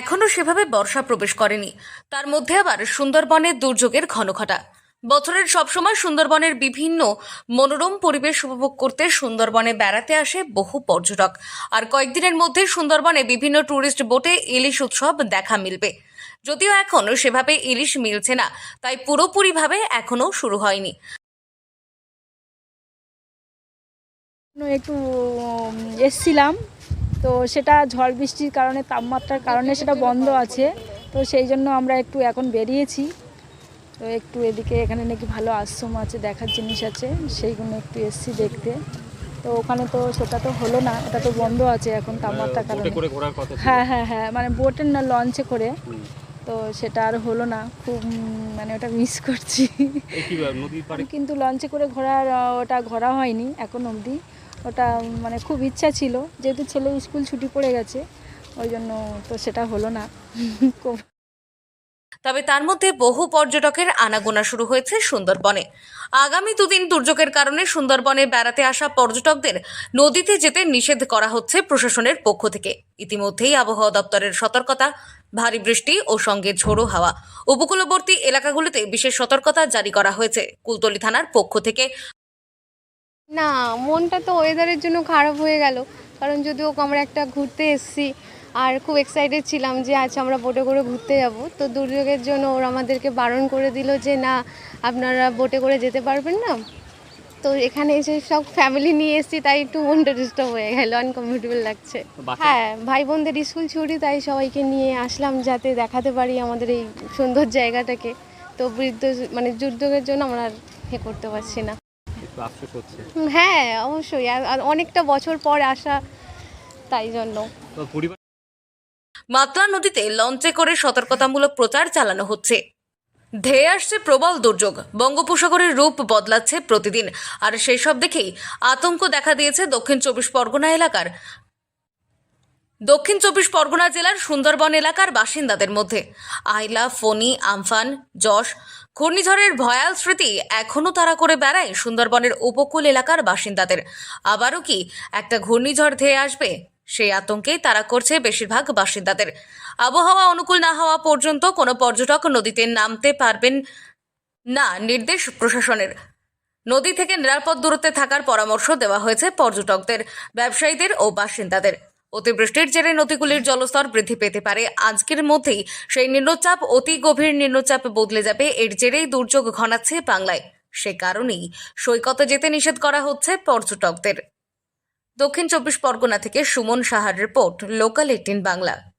এখনও সেভাবে বর্ষা প্রবেশ করেনি। তার মধ্যে আবার সুন্দরবনের দুর্যোগের ঘনঘটা। বছরের সবসময় সুন্দরবনের বিভিন্ন মনোরম পরিবেশ উপভোগ করতে সুন্দরবনে বেড়াতে আসে বহু পর্যটক। আর কয়েকদিনের মধ্যে সুন্দরবনে বিভিন্ন ট্যুরিস্ট বোটে ইলিশ উৎসব দেখা মিলবে। যদিও এখন সেভাবে ইলিশ মিলছে না, তাই পুরোপুরিভাবে এখনও শুরু হয়নি। একটু এসছিলাম। তো সেটা ঝড় বৃষ্টির কারণে তাপমাত্রার কারণে সেটা বন্ধ আছে। তো সেই জন্য আমরা একটু এখন বেরিয়েছি। তো একটু এদিকে এখানে নাকি ভালো আশ্রম আছে দেখার জিনিস আছে সেইগুলো একটু এসছি দেখতে। তো ওখানে তো সেটা তো হলো না এটা তো বন্ধ আছে এখন তাপমাত্রার কারণে। হ্যাঁ হ্যাঁ হ্যাঁ মানে বোটের না লঞ্চে করে। তো সেটা আর হলো না খুব মানে ওটা মিস করছি। কিন্তু লঞ্চে করে ঘোরার ওটা ঘোরা হয়নি এখন অবধি। ওটা মানে খুব ইচ্ছা ছিল, যেহেতু ছেলে স্কুল ছুটি পড়ে গেছে, ওই জন্য তো সেটা হলো না। তবে তার মধ্যে বহু পর্যটকের আনাগোনা শুরু হয়েছে সুন্দরবনে। আগামী দুদিন দুর্যোগের কারণে সুন্দরবনে বেড়াতে আসা পর্যটকদের নদীতে যেতে নিষেধ করা হচ্ছে প্রশাসনের পক্ষ থেকে। ইতিমধ্যেই আবহাওয়া দপ্তরের সতর্কতা, ভারী বৃষ্টি ও সঙ্গে ঝোড়ো হাওয়া। উপকূলবর্তী এলাকাগুলিতে বিশেষ সতর্কতা জারি করা হয়েছে। কুলতলি থানার পক্ষ থেকে না মনটা তো ওয়েদারের জন্য খারাপ হয়ে গেল। কারণ যদিও আমরা একটা ঘুরতে এসেছি আর খুব এক্সাইটেড ছিলাম যে আজ আমরা বোটে করে ঘুরতে যাব। তো দুর্যোগের জন্য ওরা আমাদেরকে বারণ করে দিল যে না আপনারা বোটে করে যেতে পারবেন না। তো এখানে এসে সব ফ্যামিলি নিয়ে এসেছি তাই একটু মনটা ডিস্টার্ব হয়ে গেল আনকমফোর্টেবল লাগছে। হ্যাঁ ভাই বোনদের স্কুল ছুটি তাই সবাইকে নিয়ে আসলাম যাতে দেখাতে পারি আমাদের এই সুন্দর জায়গাটাকে। তো বৃদ্ধ মানে দুর্যোগের জন্য আমরা আর করতে পারছি না। আফসোস হচ্ছে। হ্যাঁ অবশ্যই। আর আর অনেকটা বছর পর আসা তাই জন্য। মাত্রা মাতলা নদীতে লঞ্চে করে সতর্কতামূলক প্রচার চালানো হচ্ছে। ধেয়ে আসছে প্রবল দুর্যোগ। বঙ্গোপসাগরের রূপ বদলাচ্ছে প্রতিদিন। আর সেই সব দেখেই আতঙ্ক দেখা দিয়েছে দক্ষিণ চব্বিশ পরগনা এলাকার দক্ষিণ চব্বিশ পরগনা জেলার সুন্দরবন এলাকার বাসিন্দাদের মধ্যে। আইলা, ফণি, আমফান, যশ, ঘূর্ণিঝড়ের ভয়াল স্মৃতি এখনও তারা করে বেড়ায় সুন্দরবনের উপকূল এলাকার বাসিন্দাদের। আবারও কি একটা ঘূর্ণিঝড় ধেয়ে আসবে? সেই আতঙ্কেই তারা করছে বেশিরভাগ বাসিন্দাদের। আবহাওয়া অনুকূল না হওয়া পর্যন্ত কোনো পর্যটক নদীতে নামতে পারবেন না নির্দেশ প্রশাসনের। নদী থেকে নিরাপদ দূরত্বে থাকার পরামর্শ দেওয়া হয়েছে পর্যটকদের, ব্যবসায়ীদের ও বাসিন্দাদের। অতিবৃষ্টির জেরে নদীগুলির জলস্তর বৃদ্ধি পেতে পারে। আজকের মধ্যেই সেই নিম্নচাপ অতি গভীর নিম্নচাপ বদলে যাবে। এর জেরেই দুর্যোগ ঘনাচ্ছে বাংলায়। সে কারণেই সৈকতে যেতে নিষেধ করা হচ্ছে পর্যটকদের। দক্ষিণ চব্বিশ পরগনা থেকে সুমন সাহার রিপোর্ট, লোকাল এইটিন বাংলা।